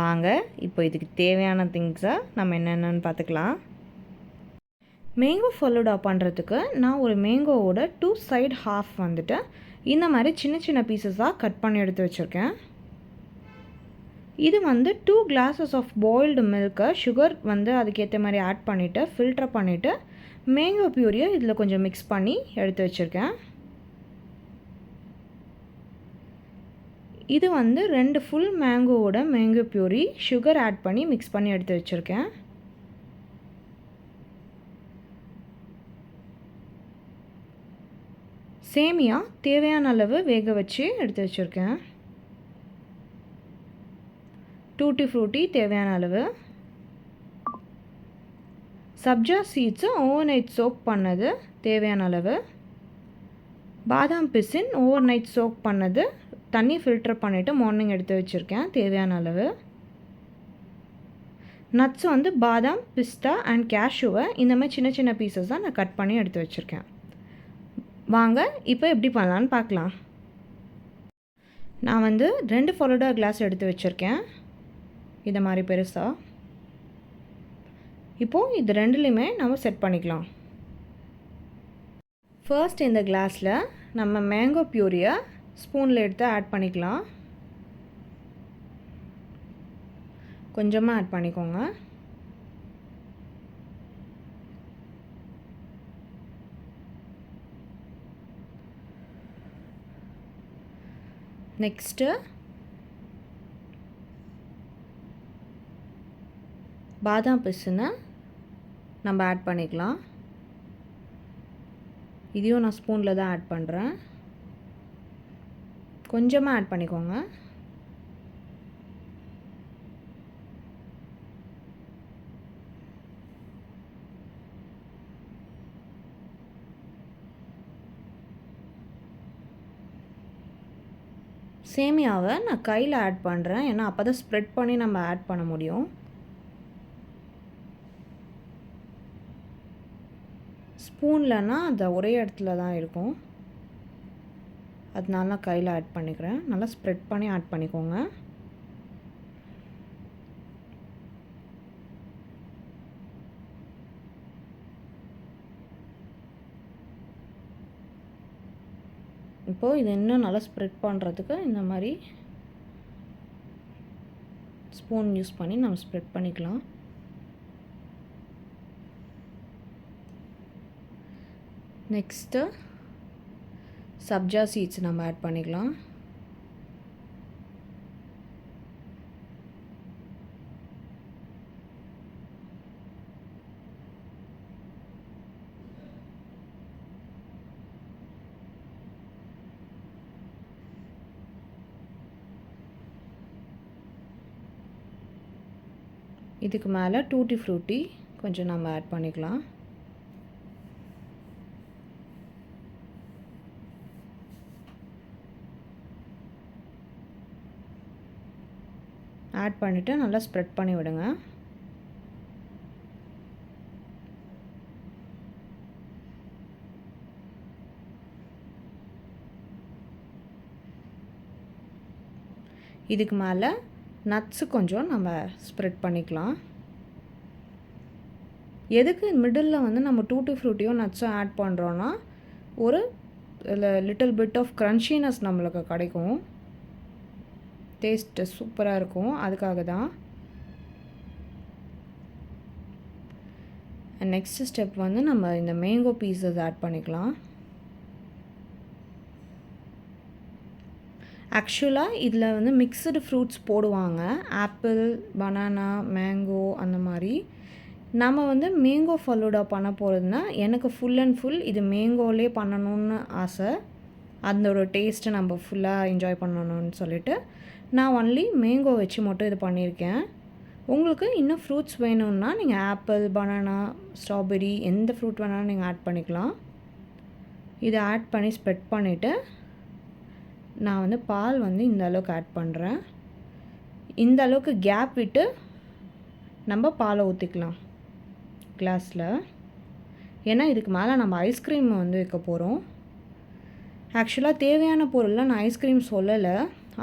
வாங்க இப்போ இதுக்கு தேவையான திங்ஸை நம்ம என்னென்னு பார்த்துக்கலாம். மேங்கோ ஃபலூடா பண்ணுறதுக்கு நான் ஒரு மேங்கோவோட டூ சைடு ஹாஃப் வந்துட்டு இந்த மாதிரி சின்ன சின்ன பீசஸாக கட் பண்ணி எடுத்து வச்சுருக்கேன். இது வந்து டூ கிளாஸஸ் ஆஃப் பாயில்டு மில்க்கை சுகர் வந்து அதுக்கேற்ற மாதிரி ஆட் பண்ணிவிட்டு ஃபில்டர் பண்ணிவிட்டு மேங்கோ பியூரியை இதில் கொஞ்சம் மிக்ஸ் பண்ணி எடுத்து வச்சுருக்கேன். இது வந்து ரெண்டு ஃபுல் மேங்கோவோட மேங்கோ பியூரி சுகர் ஆட் பண்ணி மிக்ஸ் பண்ணி எடுத்து வச்சுருக்கேன். சேமியா தேவையான அளவு வேக வச்சு எடுத்து வச்சுருக்கேன். டூட்டி ஃப்ரூட்டி தேவையான அளவு. Sabja seeds overnight soak பண்ணது தேவையான அளவு. பாதாம் பிசின் ஓவர் நைட் சோக் பண்ணது தண்ணி ஃபில்டர் பண்ணிவிட்டு மார்னிங் எடுத்து வச்சுருக்கேன் தேவையான அளவு. நட்ஸ் வந்து பாதாம் பிஸ்தா அண்ட் கேஷ்யூவை இந்த மாதிரி சின்ன சின்ன பீசஸ் தான் நான் கட் பண்ணி எடுத்து வச்சுருக்கேன். வாங்க இப்போ எப்படி பண்ணலான்னு பார்க்கலாம். நான் வந்து ரெண்டு ஃபலோடா கிளாஸ் எடுத்து வச்சுருக்கேன். இதை மாதிரி பெருசாக இப்போது இது ரெண்டுலேயுமே நம்ம செட் பண்ணிக்கலாம். ஃபர்ஸ்ட் இந்த கிளாஸில் நம்ம மேங்கோ பியூரியை ஸ்பூனில் எடுத்து ஆட் பண்ணிக்கலாம். கொஞ்சமாக ஆட் பண்ணிக்கோங்க. நெக்ஸ்ட்டு பாதாம் பிசுனை நம்ம ஆட் பண்ணிக்கலாம். இதையும் நான் ஸ்பூனில் தான் ஆட் பண்ணுறேன் கொஞ்சமாக ஆட் பண்ணிக்கோங்க. சேமியாவை நான் கையில் ஆட் பண்ணுறேன் ஏன்னா அப்போ தான் ஸ்ப்ரெட் பண்ணி நம்ம ஆட் பண்ண முடியும். ஸ்பூன்லன்னா அது ஒரே இடத்துல தான் இருக்கும். அதனால நான் கையில் ஆட் பண்ணிக்கிறேன். நல்லா ஸ்ப்ரெட் பண்ணி ஆட் பண்ணிக்கோங்க. இப்போது இது இன்னும் நல்லா ஸ்ப்ரெட் பண்ணுறதுக்கு இந்த மாதிரி ஸ்பூன் யூஸ் பண்ணி நம்ம ஸ்ப்ரெட் பண்ணிக்கலாம். நெக்ஸ்ட்டு சப்ஜா சீட்ஸ் நம்ம ஆட் பண்ணிக்கலாம். இதுக்கு மேலே டூட்டி ஃப்ரூட்டி கொஞ்சம் நம்ம ஆட் பண்ணிக்கலாம். ஆட் பண்ணிவிட்டு நல்லா ஸ்ப்ரெட் பண்ணி விடுங்க. இதுக்கு மேலே நட்ஸு கொஞ்சம் நம்ம ஸ்ப்ரெட் பண்ணிக்கலாம். எதுக்கு மிடில் வந்து நம்ம டூட்டி ஃப்ரூட்டியும் நட்ஸும் ஆட் பண்ணுறோன்னா ஒரு லிட்டில் பிட் ஆஃப் க்ரன்ச்சினஸ் நம்மளுக்கு கிடைக்கும். டேஸ்ட்டு சூப்பராக இருக்கும். அதுக்காக தான். நெக்ஸ்ட் ஸ்டெப் வந்து நம்ம இந்த மேங்கோ பீசஸ் ஆட் பண்ணிக்கலாம். ஆக்சுவலாக இதில் வந்து மிக்சடு ஃப்ரூட்ஸ் போடுவாங்க. ஆப்பிள் பனானா மேங்கோ அந்த மாதிரி. நம்ம வந்து மேங்கோ ஃபலூடா பண்ண போகிறதுனா எனக்கு ஃபுல் அண்ட் ஃபுல் இது மேங்கோலே பண்ணணும்னு ஆசை. அதோட டேஸ்ட்டை நம்ம ஃபுல்லாக என்ஜாய் பண்ணணும்னு சொல்லிட்டு நான் ஒன்லி மேங்கோ வச்சு மட்டும் இது பண்ணியிருக்கேன். உங்களுக்கு இன்னும் ஃப்ரூட்ஸ் வேணும்னா நீங்கள் ஆப்பிள் பனானா ஸ்ட்ராபெரி எந்த ஃப்ரூட் வேணாலும் நீங்கள் ஆட் பண்ணிக்கலாம். இதை ஆட் பண்ணி ஸ்ப்ரெட் பண்ணிவிட்டு நான் வந்து பால் வந்து இந்த அளவுக்கு ஆட் பண்ணுறேன் இந்த அளவுக்கு கேப் விட்டு நம்ம பாலை ஊற்றிக்கலாம் கிளாஸில் ஏன்னா இதுக்கு மேலே நம்ம ஐஸ்கிரீம் வந்து வைக்க போகிறோம் ஆக்சுவலாக தேவையான பொருள்லாம் நான் ஐஸ்கிரீம் சொல்லலை.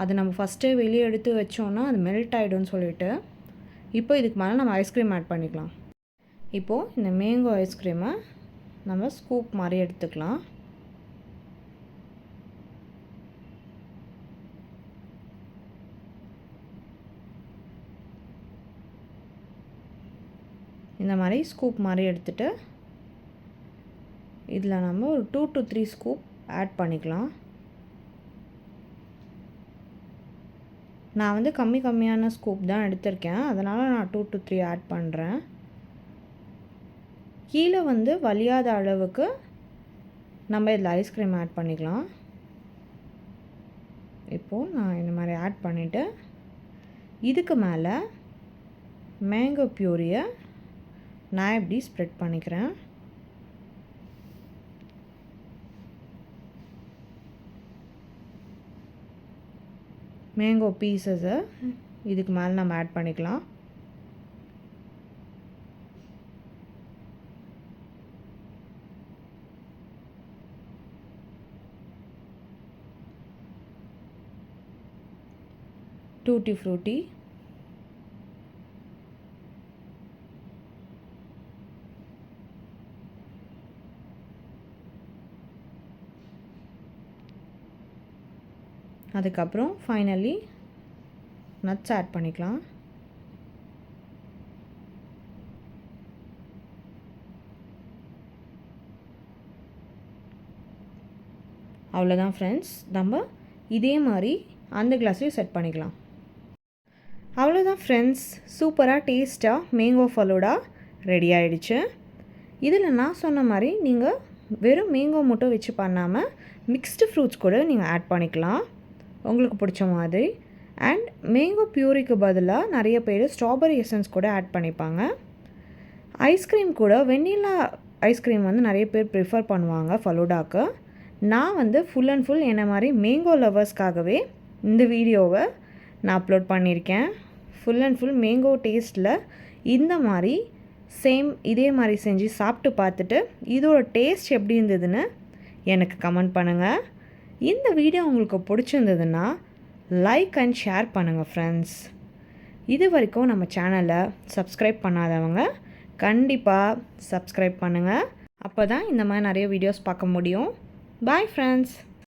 அது நம்ம ஃபஸ்ட்டே வெளியே எடுத்து வச்சோன்னா அது மெல்ட் ஆகிடும்னு சொல்லிட்டு இப்போ இதுக்கு மேலே நம்ம ஐஸ்கிரீம் ஆட் பண்ணிக்கலாம். இப்போது இந்த மேங்கோ ஐஸ்கிரீமை நம்ம ஸ்கூப் மாதிரி எடுத்துக்கலாம். இந்த மாதிரி ஸ்கூப் மாதிரி எடுத்துகிட்டு இதில் நம்ம ஒரு two to three scoop add பண்ணிக்கலாம். நான் வந்து கம்மி கம்மியான ஸ்கூப் தான் எடுத்திருக்கேன். அதனால் நான் டூ டு த்ரீ ஆட் பண்ணுறேன் கீழே வந்து வலியாத அளவுக்கு நம்ம இதில் ஐஸ்கிரீம் ஆட் பண்ணிக்கலாம். இப்போது நான் இந்த மாதிரி ஆட் பண்ணிவிட்டு இதுக்கு மேலே மேங்கோ பியூரியை நான் எப்படி ஸ்ப்ரெட் பண்ணிக்கிறேன். மேங்கோ பீசஸை இதுக்கு மேலே நம்ம ஆட் பண்ணிக்கலாம். டூட்டி ஃப்ரூட்டி அதுக்கப்புறம் ஃபைனலி நட்ஸ் ஆட் பண்ணிக்கலாம். அவ்வளோதான் ஃப்ரெண்ட்ஸ் நம்ம இதே மாதிரி அந்த கிளாஸையும் செட் பண்ணிக்கலாம். அவ்வளோதான் ஃப்ரெண்ட்ஸ் சூப்பராக டேஸ்ட்டாக மேங்கோ ஃபலோடா ரெடி ஆகிடுச்சு இதில் நான் சொன்ன மாதிரி நீங்கள் வெறும் மேங்கோ மட்டும் வச்சு பண்ணாமல் மிக்ஸ்டு ஃப்ரூட்ஸ் கூட நீங்கள் ஆட் பண்ணிக்கலாம். உங்களுக்கு பிடிச்ச மாதிரி. அண்ட் மேங்கோ பியூரிக்கு பதிலாக நிறைய பேர் ஸ்ட்ராபெரி எசன்ஸ் கூட ஆட் பண்ணிப்பாங்க. ஐஸ்கிரீம் கூட வெண்ணிலா ஐஸ்கிரீம் வந்து நிறைய பேர் ப்ரிஃபர் பண்ணுவாங்க ஃபலூடாக்கு. நான் வந்து ஃபுல் அண்ட் ஃபுல் என்ன மாதிரி மேங்கோ லவர்ஸ்க்காகவே இந்த வீடியோவை நான் அப்லோட் பண்ணியிருக்கேன். ஃபுல் அண்ட் ஃபுல் மேங்கோ டேஸ்ட்டில் இந்த மாதிரி சேம் இதே மாதிரி செஞ்சு சாப்பிட்டு பார்த்துட்டு இதோட டேஸ்ட் எப்படி இருந்ததுன்னு எனக்கு கமெண்ட் பண்ணுங்கள் இந்த வீடியோ உங்களுக்கு பிடிச்சிருந்ததுன்னா லைக் அண்ட் ஷேர் பண்ணுங்கள் ஃப்ரெண்ட்ஸ் இது வரைக்கும் நம்ம சேனலை சப்ஸ்கிரைப் பண்ணாதவங்க கண்டிப்பாக சப்ஸ்கிரைப் பண்ணுங்கள் அப்போ தான் இந்த மாதிரி நிறைய வீடியோஸ் பார்க்க முடியும். Bye friends